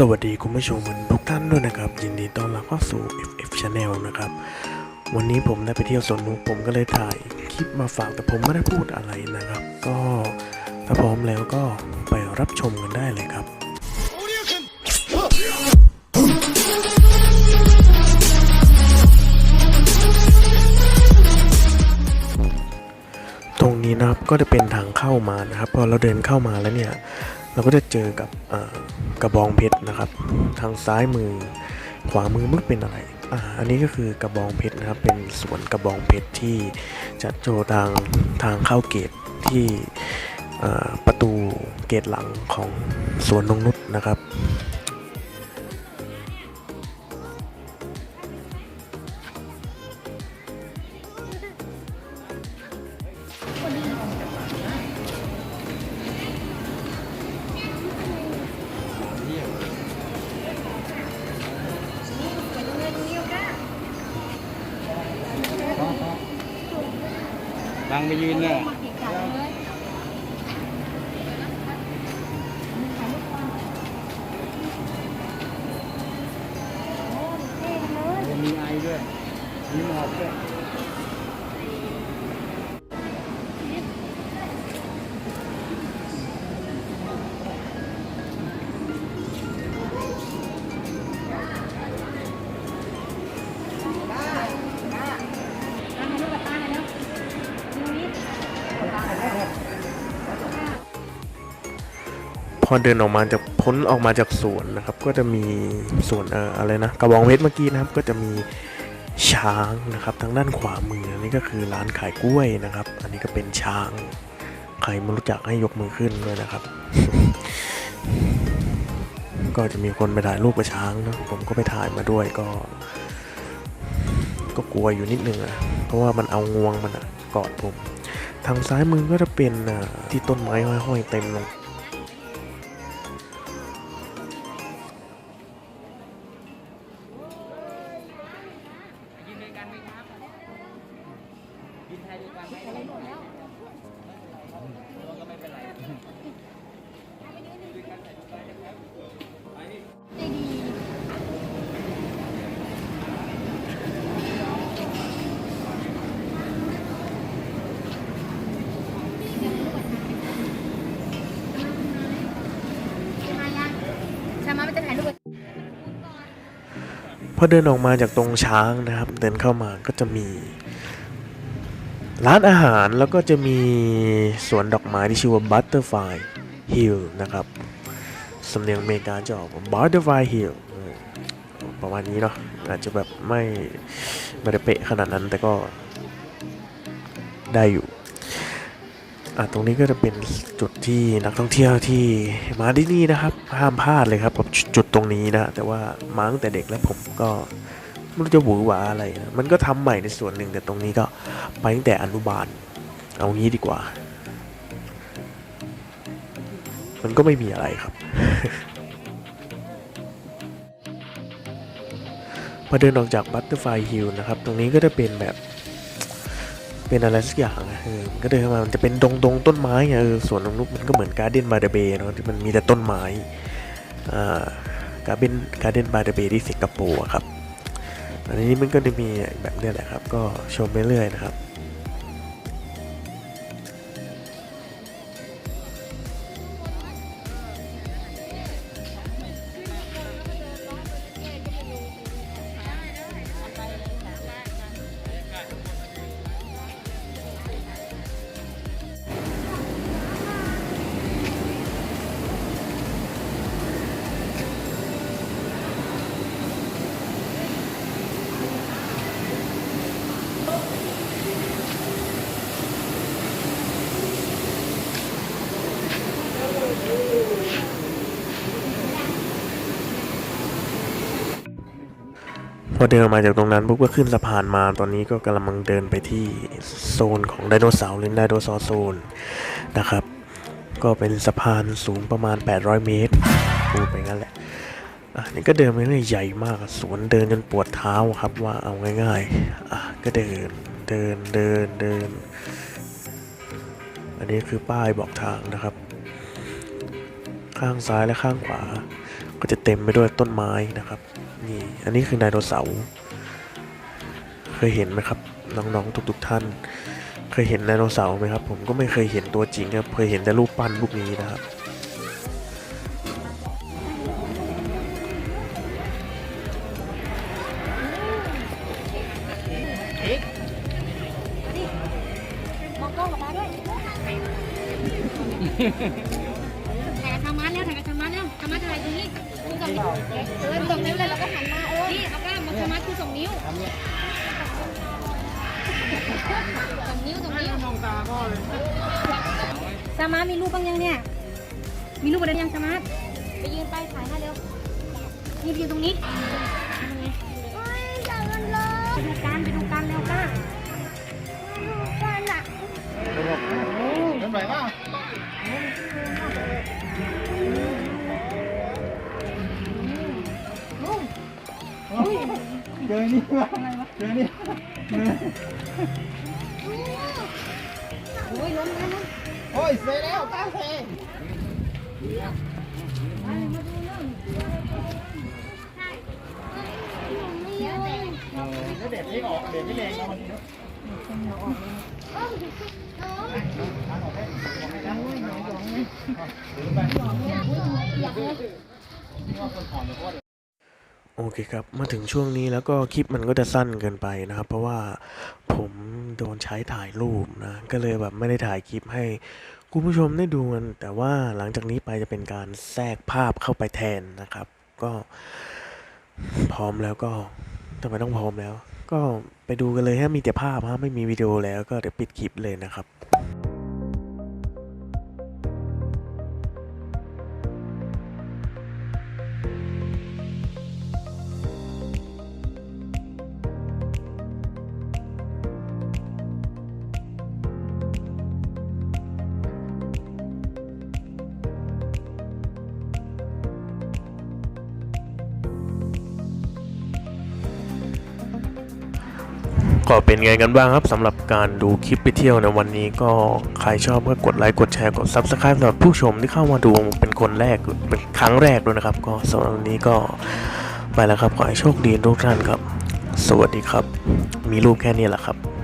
สวัสดีคุณผู้ชมทุกท่านด้วยนะครับ ยินดีต้อนรับเข้าสู่ FF Channel นะครับ วันนี้ผมได้ไปเที่ยวสวนนุกผมก็เลยถ่ายคลิปมาฝากแต่ผมไม่ได้พูดอะไรนะครับ ก็ถ้าพร้อมแล้วก็ไปรับชมกันได้เลยครับตรงนี้นะครับก็จะเป็นทางเข้ามานะครับ พอเราเดินเข้ามาแล้วเนี่ย เราก็จะเจอกับกระบองเพชรนะครับ ทางซ้ายมือขวามือมันเป็นอะไรอ่าอันนี้ก็คือกระบองเพชรนะครับ เป็นสวนกระบองเพชรที่จัดโจทางทางเข้าเกตที่ประตูเกตหลังของสวนนงนุษนะครับ บังไปยืนเนี่ยมีไอด้วยมีหมอกด้วย พอเดินออกมาจากพ้นออกมาจากสวนนะครับ ก็จะมีสวนเอ่ออะไรนะกระบองเพชรเมื่อกี้นะครับ ก็จะมีช้างนะครับ ทางด้านขวามืออันนี้ก็คือร้านขายกล้วยนะครับ อันนี้ก็เป็นช้าง ใครไม่รู้จักให้ยกมือขึ้นด้วยนะครับ ก็จะมีคนไปถ่ายรูปกับช้างนะผมก็ไปถ่ายมาด้วยก็ ก็กลัวอยู่นิดนึงอะเพราะว่ามันเอางวงมันอะกอดผม ทางซ้ายมือก็จะเป็นที่ต้นไม้ห้อยๆเต็มลง ชามาไม่จะถ่ายรูปพอเดินออกมาจากตรงช้างนะครับ เดินเข้ามาก็จะมี ร้านอาหารแล้วก็จะมีสวนดอกไม้ที่ชื่อว่า Butterfly Hill นะครับสำเนียงอเมริกาจะออกว่า Butterfly Hill ประมาณนี้เนาะอาจจะแบบไม่ไม่ได้เป๊ะขนาดนั้นแต่ก็ได้อยู่ ตรงนี้ก็จะเป็นจุดที่นักท่องเที่ยวที่มาที่นี่นะครับ ห้ามพลาดเลยครับกับจุดตรงนี้นะแต่ว่ามาตั้งแต่เด็กแล้วผมก็ไม่รู้จะหวือหวาอะไรนะมันก็ทำใหม่ในส่วนหนึ่งแต่ตรงนี้ก็ไปตั้งแต่อนุบาล เอางี้ดีกว่า มันก็ไม่มีอะไรครับพอเดินออกจากบัตเตอร์ไฟฮิลนะครับ ตรงนี้ก็จะเป็นแบบเป็นอะไรสักอย่างอะ เออก็เดินเข้ามามันจะเป็นดงดงต้นไม้อะเออสวนนงนุกมันก็เหมือนการ์เด้นบาร์เดเบเนาะที่มันมีแต่ต้นไม้อ่าการ์เด้นการ์เด้นบาร์เดเบที่สิงคโปร์ครับอันนี้มันก็จะมีแบบนี้แหละครับ ก็ชมไปเรื่อยนะครับ พอเดินออกมาจากตรงนั้นปุ๊บก็ขึ้นสะพานมาตอนนี้ก็กำลังเดินไปที่โซนของไดโนเสาร์หรือไดโนเสาร์โซนนะครับ ก็เป็นสะพานสูงประมาณ 800 เมตรพูดไปงั้นแหละอะนี่ก็เดินไปเรื่อยใหญ่มากสวนเดินจนปวดเท้าครับว่าเอาง่ายๆอะก็เดินเดินเดินเดิน อันนี้คือป้ายบอกทางนะครับ ข้างซ้ายและข้างขวา ก็จะเต็มไปด้วยต้นไม้นะครับนี่อันนี้คือไดโนเสาร์เคยเห็นไหมครับน้องๆทุกๆท่าน เคยเห็นไดโนเสาร์ไหมครับ ผมก็ไม่เคยเห็นตัวจริงครับเคยเห็นแต่รูปปั้นรูปนี้นะครับองกล้องกับมาด้วยถ่ายกับธรรมะแล้วถ่ายกับธรรมะแล้วธรรมะถ่ายตรงนี้ คุณสองนิ้วเออสองนิ้วเลยแล้วก็หันมาเออนี่เอากล้ามมาธรรมะคือสองนิ้วสองนิ้วสองนิ้วมองตาพ่อเลยธรรมะมีรูปบ้างยังเนี่ย มีรูปอะไรยังธรรมะไปยืนไปถ่ายให้เร็วนี่ไปยืนตรงนี้ทำไงไปดูกันไปดูกันเร็วกล้า นี่วะเจอนี่โอ้ยล้มแล้วล้มโอ้ยเสร็จแล้วตาเสร็จแล้วเด็ดไม่ออกเด็ดไม่แรงเอาวันนี้ โอเคครับ มาถึงช่วงนี้แล้วก็คลิปมันก็จะสั้นเกินไปนะครับ เพราะว่าผมโดนใช้ถ่ายรูปนะ ก็เลยแบบไม่ได้ถ่ายคลิปให้คุณผู้ชมได้ดูกัน แต่ว่าหลังจากนี้ไปจะเป็นการแทรกภาพเข้าไปแทนนะครับ ก็พร้อมแล้วก็ทำไมต้องพร้อมแล้ว ก็ไปดูกันเลยฮะมีแต่ภาพฮะไม่มีวิดีโอแล้วก็เดี๋ยวปิดคลิปเลยนะครับ ก็เป็นไงกันบ้างครับสำหรับการดูคลิปไปเที่ยวในวันนี้ก็ใครชอบก็กดไลค์กดแชร์กด Subscribe สำหรับผู้ชมที่เข้ามาดูเป็นคนแรกเป็นครั้งแรกด้วยนะครับ ก็สำหรับวันนี้ก็ไปแล้วครับขอให้โชคดีทุกท่านครับ สวัสดีครับ มีรูปแค่นี้แหละครับ